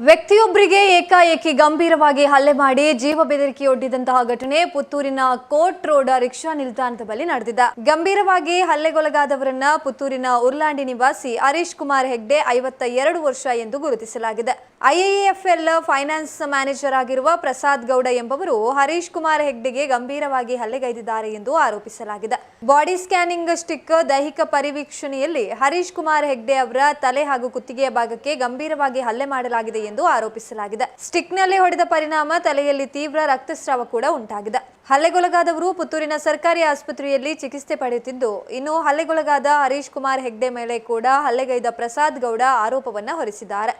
ವ್ಯಕ್ತಿಯೊಬ್ಬರಿಗೆ ಏಕಾಏಕಿ ಗಂಭೀರವಾಗಿ ಹಲ್ಲೆ ಮಾಡಿ ಜೀವ ಬೆದರಿಕೆಯೊಡ್ಡಿದಂತಹ ಘಟನೆ ಪುತ್ತೂರಿನ ಕೋಟ್ ರೋಡ್ ರಿಕ್ಷಾ ನಿಲ್ದಾಣದ ಬಳಿ ನಡೆದಿದೆ. ಗಂಭೀರವಾಗಿ ಹಲ್ಲೆಗೊಳಗಾದವರನ್ನ ಪುತ್ತೂರಿನ ಉರ್ಲಾಂಡಿ ನಿವಾಸಿ ಹರೀಶ್ ಕುಮಾರ್ ಹೆಗ್ಡೆ ಐವತ್ತ ಎರಡು ವರ್ಷ ಎಂದು ಗುರುತಿಸಲಾಗಿದೆ. ಐಎಎಫ್ಎಲ್ ಫೈನಾನ್ಸ್ ಮ್ಯಾನೇಜರ್ ಆಗಿರುವ ಪ್ರಸಾದ್ ಗೌಡ ಎಂಬವರು ಹರೀಶ್ ಕುಮಾರ್ ಹೆಗ್ಡೆಗೆ ಗಂಭೀರವಾಗಿ ಹಲ್ಲೆಗೈದಿದ್ದಾರೆ ಎಂದು ಆರೋಪಿಸಲಾಗಿದೆ. ಬಾಡಿ ಸ್ಕ್ಯಾನಿಂಗ್ ಸ್ಟಿಕ್ ದೈಹಿಕ ಪರಿವೀಕ್ಷಣೆಯಲ್ಲಿ ಹರೀಶ್ ಕುಮಾರ್ ಹೆಗ್ಡೆ ಅವರ ತಲೆ ಹಾಗೂ ಕುತ್ತಿಗೆಯ ಭಾಗಕ್ಕೆ ಗಂಭೀರವಾಗಿ ಹಲ್ಲೆ ಮಾಡಲಾಗಿದೆ ಎಂದು ಆರೋಪಿಸಲಾಗಿದೆ. ಸ್ಟಿಕ್ನಲ್ಲಿ ಹೊಡೆದ ಪರಿಣಾಮ ತಲೆಯಲ್ಲಿ ತೀವ್ರ ರಕ್ತಸ್ರಾವ ಕೂಡ ಉಂಟಾಗಿದೆ. ಹಲ್ಲೆಗೊಳಗಾದವರು ಪುತ್ತೂರಿನ ಸರ್ಕಾರಿ ಆಸ್ಪತ್ರೆಯಲ್ಲಿ ಚಿಕಿತ್ಸೆ ಪಡೆಯುತ್ತಿದ್ದು, ಇನ್ನು ಹಲ್ಲೆಗೊಳಗಾದ ಹರೀಶ್ ಕುಮಾರ್ ಹೆಗ್ಡೆ ಮೇಲೆ ಕೂಡ ಹಲ್ಲೆಗೈದ ಪ್ರಸಾದ್ ಗೌಡ ಆರೋಪವನ್ನು ಹೊರಿಸಿದ್ದಾರೆ.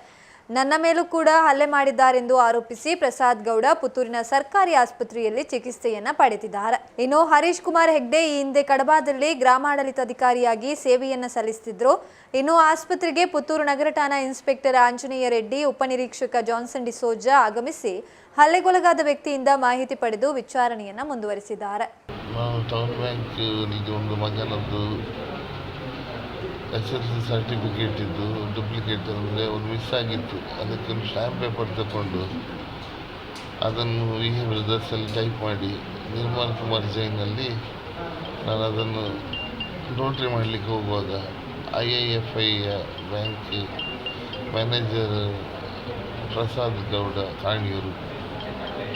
ನನ್ನ ಮೇಲೂ ಕೂಡ ಹಲ್ಲೆ ಮಾಡಿದ್ದಾರೆಂದು ಆರೋಪಿಸಿ ಪ್ರಸಾದ್ ಗೌಡ ಪುತ್ತೂರಿನ ಸರ್ಕಾರಿ ಆಸ್ಪತ್ರೆಯಲ್ಲಿ ಚಿಕಿತ್ಸೆಯನ್ನ ಪಡೆದಿದ್ದಾರೆ. ಇನ್ನು ಹರೀಶ್ ಕುಮಾರ್ ಹೆಗ್ಡೆ ಈ ಹಿಂದೆ ಕಡಬಾದಲ್ಲಿ ಗ್ರಾಮಾಡಳಿತಾಧಿಕಾರಿಯಾಗಿ ಸೇವೆಯನ್ನ ಸಲ್ಲಿಸುತ್ತಿದ್ರು ಇನ್ನು ಆಸ್ಪತ್ರೆಗೆ ಪುತ್ತೂರು ನಗರ ಠಾಣಾ ಇನ್ಸ್ಪೆಕ್ಟರ್ ಆಂಜನೇಯ ರೆಡ್ಡಿ, ಉಪನಿರೀಕ್ಷಕ ಜಾನ್ಸನ್ ಡಿಸೋಜಾ ಆಗಮಿಸಿ ಹಲ್ಲೆಗೊಳಗಾದ ವ್ಯಕ್ತಿಯಿಂದ ಮಾಹಿತಿ ಪಡೆದು ವಿಚಾರಣೆಯನ್ನ ಮುಂದುವರಿಸಿದ್ದಾರೆ. ಎಸ್ ಎಲ್ ಸಿ ಸರ್ಟಿಫಿಕೇಟ್ ಇದ್ದು ಡೂಪ್ಲಿಕೇಟ್ ಅಂದರೆ ಒಂದು ಮಿಸ್ ಆಗಿತ್ತು. ಅದಕ್ಕೆ ಒಂದು ಸ್ಟ್ಯಾಂಪ್ ಪೇಪರ್ ತಗೊಂಡು ಅದನ್ನು ಈ ಟೈಪ್ ಮಾಡಿ ನಿರ್ಮಲ್ ಕುಮಾರ್ ಜೈನಲ್ಲಿ ನಾನು ಅದನ್ನು ನೋಟ್ರಿ ಮಾಡಲಿಕ್ಕೆ ಹೋಗುವಾಗ ಐ ಐ ಎಫ್ ಐಯ ಬ್ಯಾಂಕ್ ಮ್ಯಾನೇಜರ್ ಪ್ರಸಾದ್ ಗೌಡ ಕಾಣಿಯೂರು.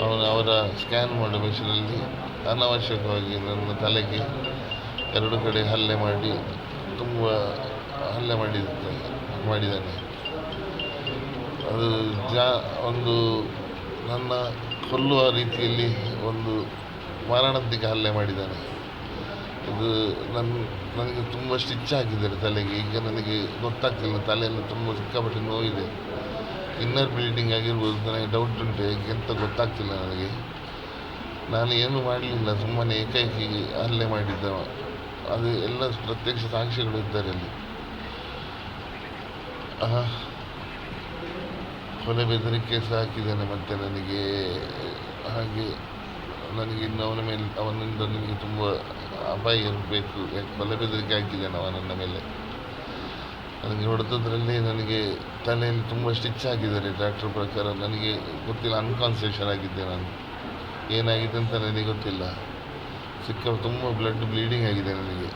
ಅವನು ಅವರ ಸ್ಕ್ಯಾನ್ ಮಾಡೋ ಮೆಷಿನಲ್ಲಿ ಅನಾವಶ್ಯಕವಾಗಿ ನನ್ನ ತಲೆಗೆ ಎರಡು ಕಡೆ ಹಲ್ಲೆ ಮಾಡಿ ತುಂಬ ಹಲ್ಲೆ ಮಾಡಿದ್ದಾನೆ ಮಾಡಿದ್ದಾನೆ. ಅದು ಜಾ, ಒಂದು ನನ್ನ ಕೊಲ್ಲುವ ರೀತಿಯಲ್ಲಿ ಒಂದು ಮಾರಣಾಂತಿಕ ಹಲ್ಲೆ ಮಾಡಿದ್ದಾನೆ. ಇದು ನನ್ನ ನನಗೆ ತುಂಬ ಸ್ಟಿಚ್ ಹಾಕಿದ್ದಾರೆ ತಲೆಗೆ, ಈಗ ನನಗೆ ಗೊತ್ತಾಗ್ತಿಲ್ಲ, ತಲೆಯಲ್ಲಿ ತುಂಬ ಸಿಕ್ಕಾಪಟ್ಟೆ ನೋವಿದೆ. ಇನ್ನರ್ ಬ್ಲೀಡಿಂಗ್ ಆಗಿರ್ಬೋದು, ನನಗೆ ಡೌಟ್ ಉಂಟು ಎಂತ ಗೊತ್ತಾಗ್ತಿಲ್ಲ ನನಗೆ. ನಾನು ಏನು ಮಾಡಲಿಲ್ಲ, ಸುಮ್ಮನೆ ಏಕಾಏಕಿ ಹಲ್ಲೆ ಮಾಡಿದ್ದವ. ಅದು ಎಲ್ಲ ಪ್ರತ್ಯಕ್ಷ ಸಾಕ್ಷಿಗಳು ಇದ್ದಾರೆ ಅಲ್ಲಿ. ಕೊಲೆ ಬೆದರಿಕೆ ಸಹ ಹಾಕಿದ್ದಾನೆ ಮತ್ತು ನನಗೆ, ಹಾಗೆ ನನಗೆ ಇನ್ನು ಅವನ ಮೇಲೆ, ಅವನಿಂದ ನನಗೆ ತುಂಬ ಅಪಾಯ ಇರಬೇಕು. ಯಾಕೆ ಕೊಲೆ ಬೆದರಿಕೆ ಹಾಕಿದ್ದಾನೆ ಅವ ನನ್ನ ಮೇಲೆ. ನನಗೆ ಹೊಡೆದದ್ರಲ್ಲಿ ನನಗೆ ತಲೆಯಲ್ಲಿ ತುಂಬ ಸ್ಟಿಚ್ ಹಾಕಿದ್ದಾರೆ ಡಾಕ್ಟ್ರ್ ಪ್ರಕಾರ. ನನಗೆ ಗೊತ್ತಿಲ್ಲ ಅನ್ಕಾನ್ಸೇಷನ್ ಆಗಿದ್ದೆ ನಾನು. ಏನಾಗಿದೆ ಅಂತ ನನಗೆ ಗೊತ್ತಿಲ್ಲ. ಸಿಕ್ಕ ತುಂಬ ಬ್ಲಡ್ ಬ್ಲೀಡಿಂಗ್ ಆಗಿದೆ ನನಗೆ.